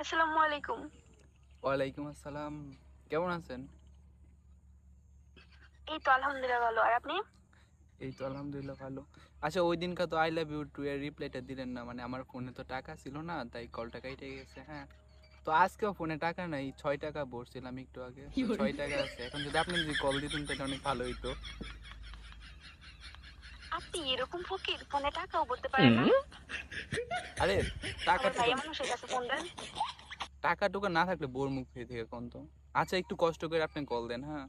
আসসালামু আলাইকুম। ওয়ালাইকুম আসসালাম। কেমন আছেন? এই তো আলহামদুলিল্লাহ ভালো। আর আপনি? এই তো আলহামদুলিল্লাহ ভালো। আচ্ছা ওই দিনকা তো আই লাভ ইউ টু এর রিপ্লাইটা দিলেন না মানে আমার ফোনে তো টাকা ছিল না তাই কলটা কেটে গেছে হ্যাঁ। তো আজকেও ফোনে টাকা নাই ছয় টাকা ভরছিলাম একটু আগে ছয় টাকা আছে। এখন যদি আপনি যদি কল দিতেন তাহলে অনেক ভালো হইতো। আপনি এরকম ফকির ফোনে টাকাও বলতে পারেন না। আরে টাকা টাকা টুকা না থাকলে বোর মুখ থেকে কোন তো। আচ্ছা একটু কষ্ট করে আপনি কল দেন হ্যাঁ।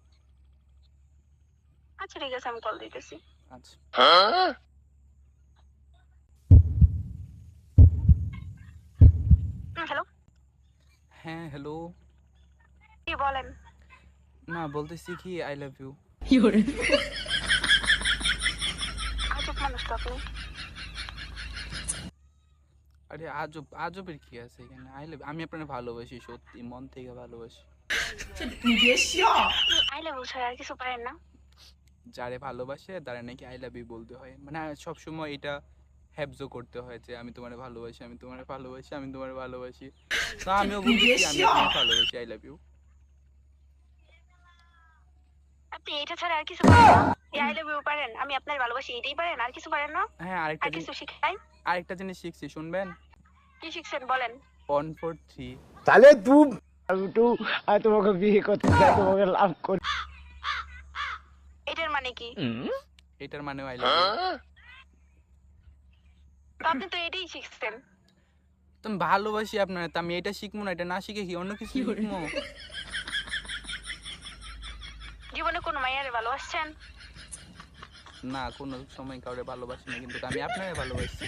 আচ্ছা ঠিক আছে আমি কল দিতেছি। আচ্ছা। হ্যালো? হ্যাঁ হ্যালো। কি বলেন। না বলতেছি কি আই লাভ ইউ আজব মানুষ তো আপনি। আরে আজব আজবের কি আছে এখানে? আই লাভ আমি আপনার ভালোবাসি সত্যি মন থেকে ভালোবাসি। আই লাভ ইউ ছাড়া আর কিছু পারেন না। যারে ভালোবাসে তারা নাকি আই লাভ ইউ বলতে হয়। মানে সব সময় এটা হ্যাবজো করতে হয় যে আমি তোমার ভালোবাসি আমি তোমার ভালোবাসি আমি তোমার ভালোবাসি। তো আমিও বলছি আমি ভালোবাসি আই লাভ ইউ আপনি এটা ছাড়া আর কিছু পারেন না। এই আই লাভ ইউ পারেন আমি আপনার ভালোবাসি এটাই পারেন আর কিছু পারেন না। হ্যাঁ আরেকটা কিছু শিখাই। আরেকটা জিনিস শিখছি শুনবেন? কি শিখছেন বলেন? ওয়ান ফোর থ্রি তাহলে তুই উল্টু আর তোমাকে বিয়ে করতে চাই তোমাকে লাভ করি। এটার মানে কি? এটার মানে আই লাভ আপনি তো এটাই শিখছেন। তো আমি ভালোবাসি আপনার তা আমি এটা শিখব না এটা না শিখে কি অন্য কিছু শিখব? জীবনে কোনো মাইয়ারে ভালোবাসছেন? না কোনো সময় কাউরে ভালোবাসি না কিন্তু আমি আপনারে ভালোবাসি।